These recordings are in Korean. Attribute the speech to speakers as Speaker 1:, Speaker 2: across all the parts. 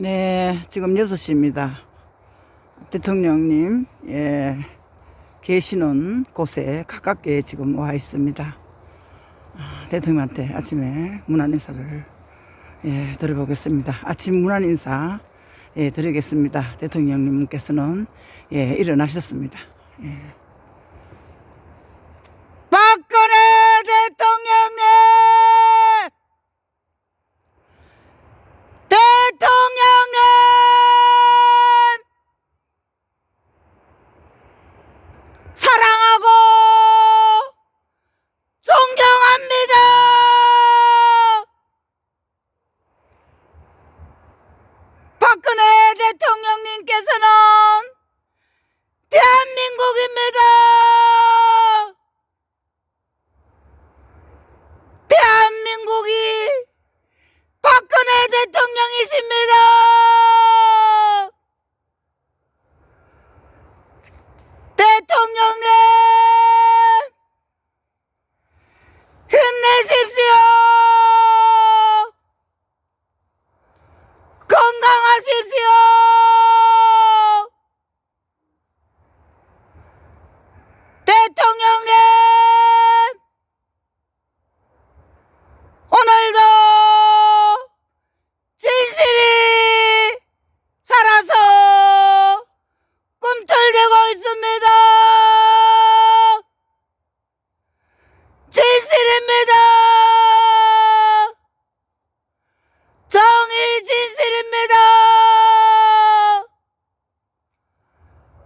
Speaker 1: 네, 지금 6시입니다. 대통령님, 예, 계시는 곳에 가깝게 지금 와 있습니다. 아, 대통령한테 아침에 문안 인사를 예, 드려보겠습니다. 아침 문안 인사 예, 드리겠습니다. 대통령님께서는 예, 일어나셨습니다. 예. 박근혜 대통령님! 대통령님! 사랑하고 존경합니다! 박근혜 대통령님께서는 대한민국입니다! 대한민국이 박근혜 대통령이십니다. 대통령님 힘내십시오. 건강하십시오. 대통령님 오늘도 진실이 살아서 꿈틀대고 있습니다. 진실입니다. 정의 진실입니다.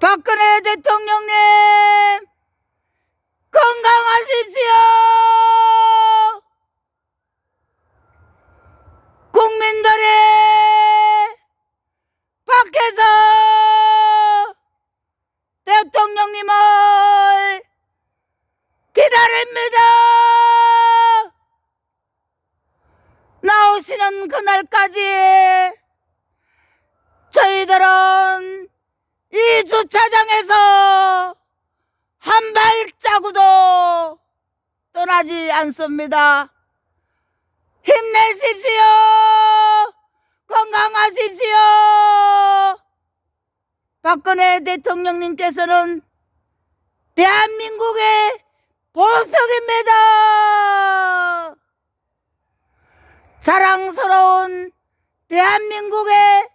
Speaker 1: 박근혜 대통령님 건강하십시오. 국민들이 밖에서 대통령님을 기다립니다. 나오시는 그날까지 저희들은 이 주차장 않습니다. 힘내십시오! 건강하십시오! 박근혜 대통령님께서는 대한민국의 보석입니다! 자랑스러운 대한민국의